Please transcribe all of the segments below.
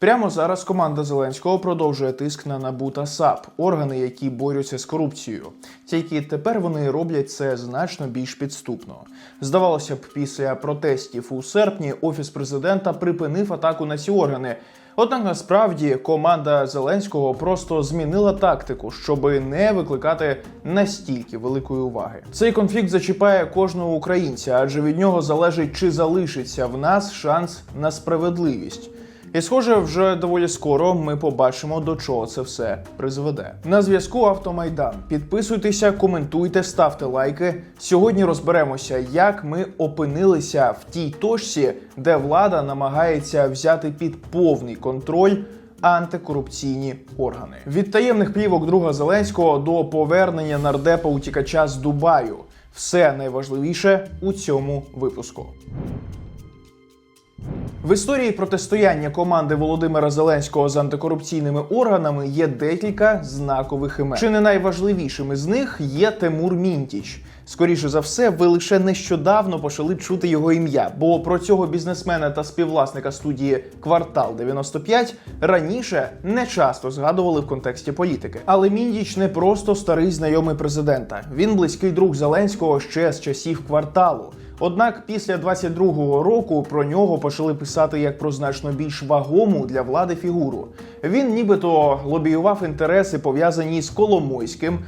Прямо зараз команда Зеленського продовжує тиск на НАБУ та САП, органи, які борються з корупцією. Тільки тепер вони роблять це значно більш підступно. Здавалося б, після протестів у серпні офіс президента припинив атаку на ці органи. Однак насправді команда Зеленського просто змінила тактику, щоб не викликати настільки великої уваги. Цей конфлікт зачіпає кожного українця, адже від нього залежить, чи залишиться в нас шанс на справедливість. І схоже, вже доволі скоро ми побачимо, до чого це все призведе. На зв'язку Автомайдан. Підписуйтеся, коментуйте, ставте лайки. Сьогодні розберемося, як ми опинилися в тій точці, де влада намагається взяти під повний контроль. Антикорупційні органи від таємних плівок друга Зеленського до повернення нардепа утікача з Дубаю. Все найважливіше у цьому випуску. В історії протистояння команди Володимира Зеленського з антикорупційними органами є декілька знакових імен. Чи не найважливішим із них є Тимур Мінтіч. Скоріше за все, ви лише нещодавно почали чути його ім'я, бо про цього бізнесмена та співвласника студії Квартал 95 раніше не часто згадували в контексті політики. Але Міндіч не просто старий знайомий президента. Він близький друг Зеленського ще з часів кварталу. Однак після 22-го року про нього почали писати як про значно більш вагому для влади фігуру. Він нібито лобіював інтереси, пов'язані з Коломойським.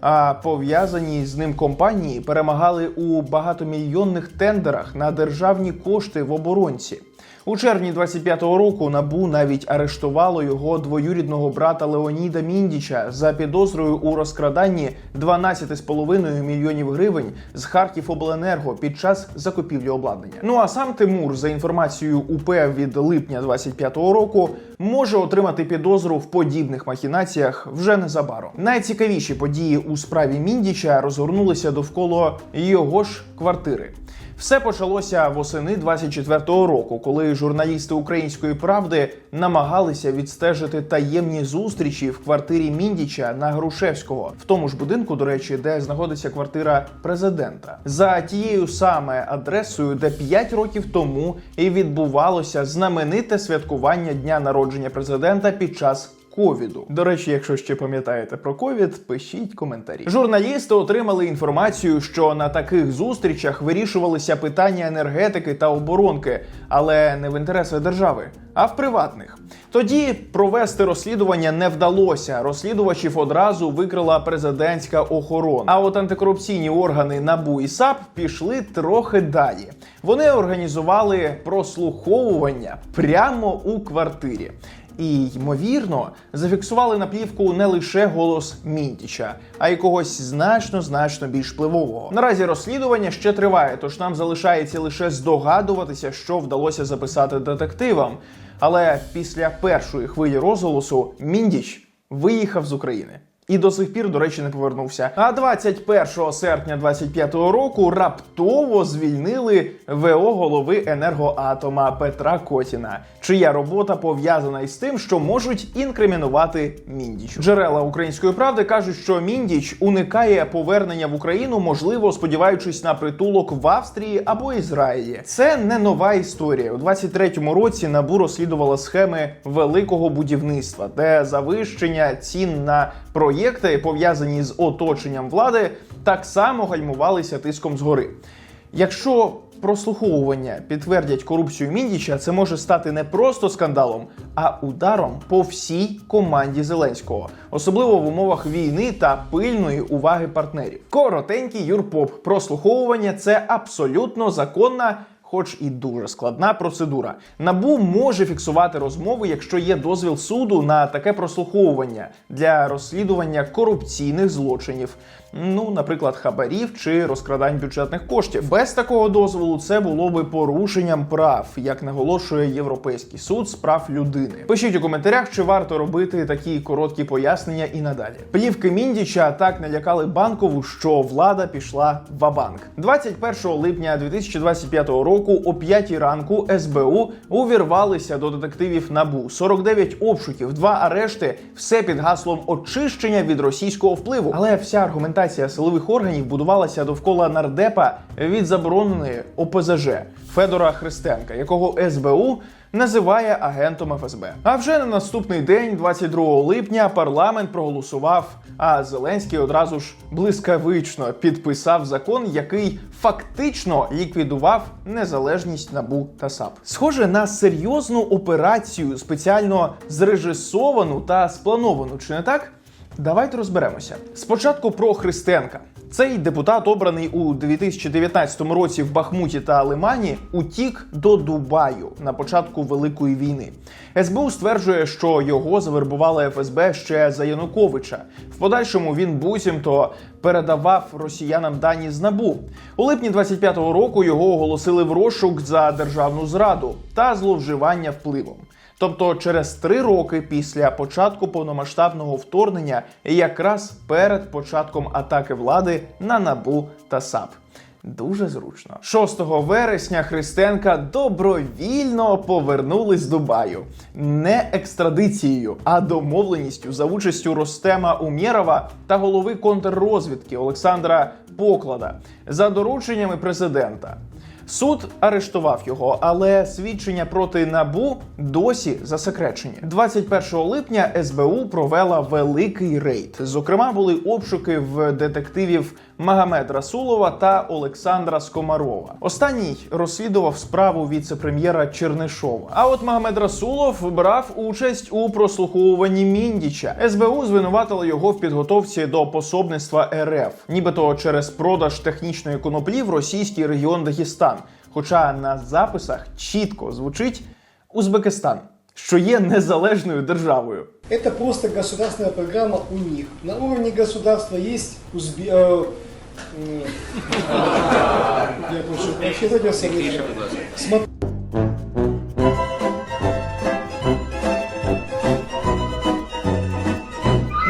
А пов'язані з ним компанії перемагали у багатомільйонних тендерах на державні кошти в оборонці. У червні 25-го року набу навіть арештувало його двоюрідного брата Леоніда Міндіча за підозрою у розкраданні 12,5 мільйонів гривень з Харківобленерго під час закупівлі обладнання. Ну а сам Тимур, за інформацією УП від липня 25-го року, може отримати підозру в подібних махінаціях вже незабаром. Найцікавіші події у справі Міндіча розгорнулися довкола його ж квартири. Все почалося восени 24-го року, коли журналісти української правди намагалися відстежити таємні зустрічі в квартирі Міндіча на Грушевського, в тому ж будинку, до речі, де знаходиться квартира президента, за тією саме адресою, де 5 років тому і відбувалося знамените святкування дня народження президента під час ковіду. До речі, якщо ще пам'ятаєте про ковід, пишіть коментарі. Журналісти отримали інформацію, що на таких зустрічах вирішувалися питання енергетики та оборонки, але не в інтересах держави, а в приватних. Тоді провести розслідування не вдалося. Розслідувачів одразу викрила президентська охорона. А от антикорупційні органи НАБУ і САП пішли трохи далі. Вони організували прослуховування прямо у квартирі. І ймовірно зафіксували на плівку не лише голос Мінтіча, а й когось значно значно більш впливового. Наразі розслідування ще триває, тож нам залишається лише здогадуватися, що вдалося записати детективам. Але після першої хвилі розголосу Міндіч виїхав з України. І до сих пір, до речі, не повернувся. А 21 серпня 25-го року раптово звільнили ВО голови енергоатома Петра Котіна, чия робота пов'язана із тим, що можуть інкримінувати Міндіч. Джерела української правди кажуть, що Міндіч уникає повернення в Україну, можливо, сподіваючись на притулок в Австрії або Ізраїлі. Це не нова історія. У 23-му році набу розслідувала схеми великого будівництва, де завищення цін на проєкти, пов'язані з оточенням влади, так само гальмувалися тиском згори. Якщо прослуховування підтвердять корупцію Міндіча, це може стати не просто скандалом, а ударом по всій команді Зеленського, особливо в умовах війни та пильної уваги партнерів. Коротенький юрпоп. Прослуховування це абсолютно законна. Хоч і дуже складна процедура. Набу може фіксувати розмову, якщо є дозвіл суду на таке прослуховування для розслідування корупційних злочинів, ну, наприклад, хабарів чи розкрадань бюджетних коштів. Без такого дозволу це було би порушенням прав, як наголошує Європейський суд з прав людини. Пишіть у коментарях, чи варто робити такі короткі пояснення і надалі. Плівки Міндіча так налякали банкову, що влада пішла в банк 21 липня 2025 року. О 5 ранку СБУ увірвалися до детективів набу 49 обшуків, два арешти, все під гаслом очищення від російського впливу. Але вся аргументація силових органів будувалася довкола нардепа від забороненої ОПЗЖ Федора Христенка, якого СБУ називає агентом ФСБ. А вже на наступний день, 22 липня, парламент проголосував. А Зеленський одразу ж блискавично підписав закон, який фактично ліквідував незалежність НАБУ та САП. Схоже на серйозну операцію, спеціально зрежисовану та сплановану, чи не так? Давайте розберемося. Спочатку про Христенка. Цей депутат, обраний у 2019 році в Бахмуті та Лимані, утік до Дубаю на початку Великої війни. СБУ стверджує, що його завербувала ФСБ ще за Януковича. В подальшому він буцімто передавав росіянам дані з набу. У липні 25-го року його оголосили в розшук за державну зраду та зловживання впливом. Тобто через три роки після початку повномасштабного вторгнення, якраз перед початком атаки влади на набу та САП. Дуже зручно. 6 вересня Христенка добровільно повернули з Дубаю не екстрадицією, а домовленістю за участю Ростема Умєрова та голови контррозвідки Олександра Поклада за дорученнями президента. Суд арештував його, але свідчення проти набу досі засекречені. 21 липня СБУ провела великий рейд. Зокрема, були обшуки в детективів Магомед Расулова та Олександра Скомарова. Останній розслідував справу віце-прем'єра Чернишова. А от Магомед Расулов брав участь у прослуховуванні Міндіча. СБУ звинуватило його в підготовці до пособництва РФ, нібито через продаж технічної коноплі в російський регіон Дагестан. Хоча на записах чітко звучить Узбекистан, що є незалежною державою. Это просто государственная программа у них. На уровне государства есть узбе... э, Я прошу прощения, Владимир Смотри,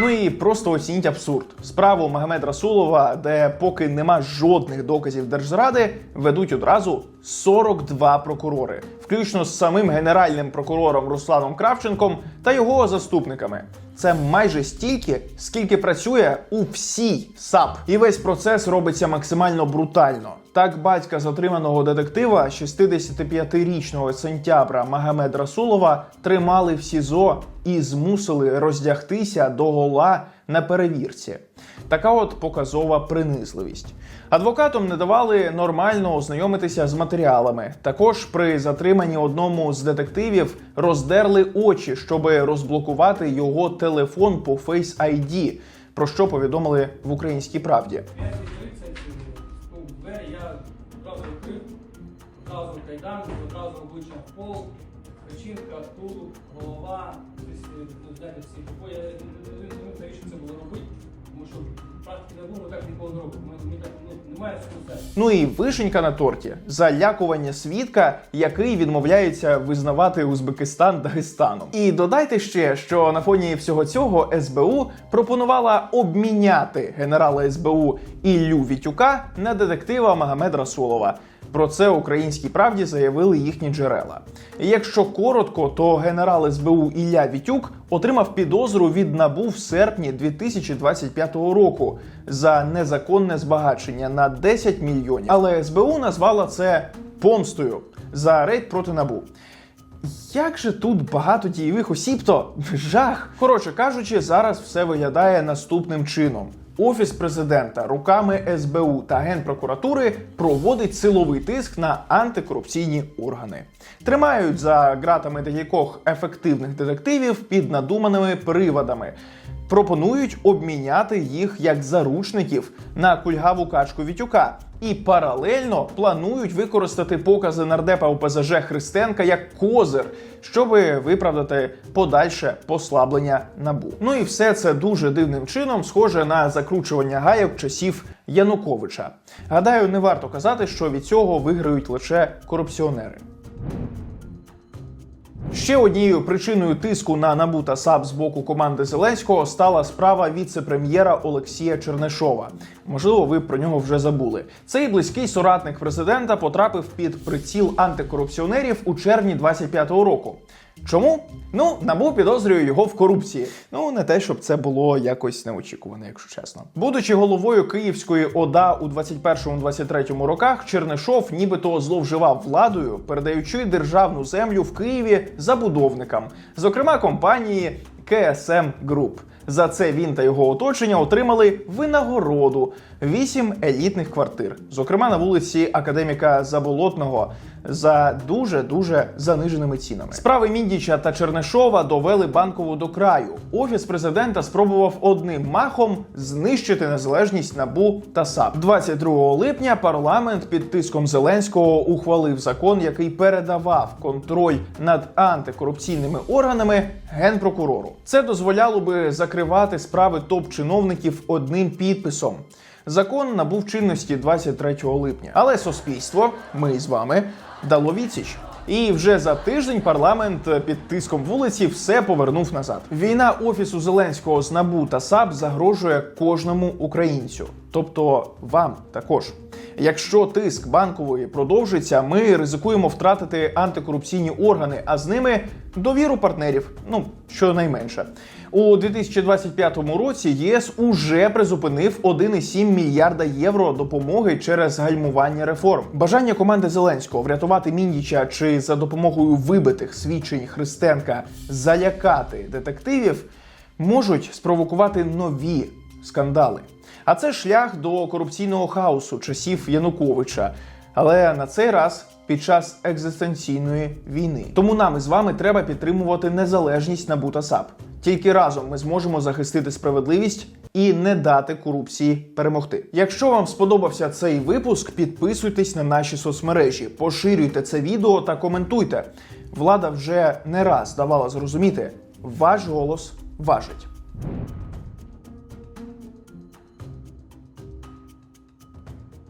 Ну і просто оцініть абсурд. Справу Магомед Расулова, де поки нема жодних доказів держзради, ведуть одразу 42 прокурори, включно з самим генеральним прокурором Русланом Кравченком та його заступниками. Це майже стільки, скільки працює у всій САП. І весь процес робиться максимально брутально. Так, батька затриманого детектива, 65-річного сентябра Магомед Расулова, тримали в СІЗО і змусили роздягтися до гола на перевірці. Така от показова принизливість. Адвокатам не давали нормально ознайомитися з матеріалами. Також при затриманні одному з детективів роздерли очі, щоб розблокувати його телефон по Face ID, про що повідомили в українській правді. Я одразу відкрив, одразу кайдан, одразу обличчя в пол, печінка, тулуб, голова, десь всі я не розумів, навіщо це було робити, тому що було, так ніколи. Ми, ми так, ну, немає. Ну і вишенька на торті залякування свідка, який відмовляється визнавати Узбекистан Дагестаном. І додайте ще, що на фоні всього цього СБУ пропонувала обміняти генерала СБУ Іллю Вітюка на детектива Магомед Расулова. Про це українській правді заявили їхні джерела. Якщо коротко, то генерал СБУ Ілля Вітюк отримав підозру від набу в серпні 2025 року за незаконне збагачення на 10 мільйонів. Але СБУ назвала це помстою за рейд проти набу. Як же тут багато дієвих осіб, то жах. Коротше кажучи, зараз все виглядає наступним чином. Офіс президента руками СБУ та Генпрокуратури проводить силовий тиск на антикорупційні органи. Тримають за ґратами декількох ефективних детективів під надуманими приводами. Пропонують обміняти їх як заручників на кульгаву качку Вітюка і паралельно планують використати покази нардепа ОПЗЖ Христенка як козир, щоб виправдати подальше послаблення набу. Ну і все це дуже дивним чином схоже на закручування гайок часів Януковича. Гадаю, не варто казати, що від цього виграють лише корупціонери. Ще однією причиною тиску на НАБУ та САП з боку команди Зеленського стала справа віце-прем'єра Олексія Чернишова. Можливо, ви про нього вже забули. Цей близький соратник президента потрапив під приціл антикорупціонерів у червні 25-го року. Чому? Ну, набу підозрює його в корупції. Ну, не те, щоб це було якось неочікувано, якщо чесно. Будучи головою Київської ОДА у 21-23 роках, Чернишов нібито зловживав владою, передаючи державну землю в Києві забудовникам, зокрема компанії КСМ Груп. За це він та його оточення отримали винагороду вісім елітних квартир, зокрема на вулиці Академіка Заболотного, за дуже дуже заниженими цінами. Справи Міндіча та Чернишова довели банкову до краю. Офіс президента спробував одним махом знищити незалежність набу та САП. 22 липня парламент під тиском Зеленського ухвалив закон, який передавав контроль над антикорупційними органами генпрокурору. Це дозволяло би закривати справи топ-чиновників одним підписом. Закон набув чинності 23 липня, але суспільство, ми з вами, дало відсіч. І вже за тиждень парламент під тиском вулиці все повернув назад. Війна офісу Зеленського з НАБУ та САП загрожує кожному українцю, тобто вам також. Якщо тиск банкової продовжиться, ми ризикуємо втратити антикорупційні органи, а з ними довіру партнерів. Ну щонайменше. У 2025 році ЄС уже призупинив 1,7 мільярда євро допомоги через гальмування реформ. Бажання команди Зеленського врятувати Міндіча чи за допомогою вибитих свідчень Христенка залякати детективів можуть спровокувати нові скандали. А це шлях до корупційного хаосу часів Януковича. Але на цей раз під час екзистенційної війни. Тому нам із вами треба підтримувати незалежність НАБУ та САП. Тільки разом ми зможемо захистити справедливість і не дати корупції перемогти. Якщо вам сподобався цей випуск, підписуйтесь на наші соцмережі, поширюйте це відео та коментуйте. Влада вже не раз давала зрозуміти, ваш голос важить.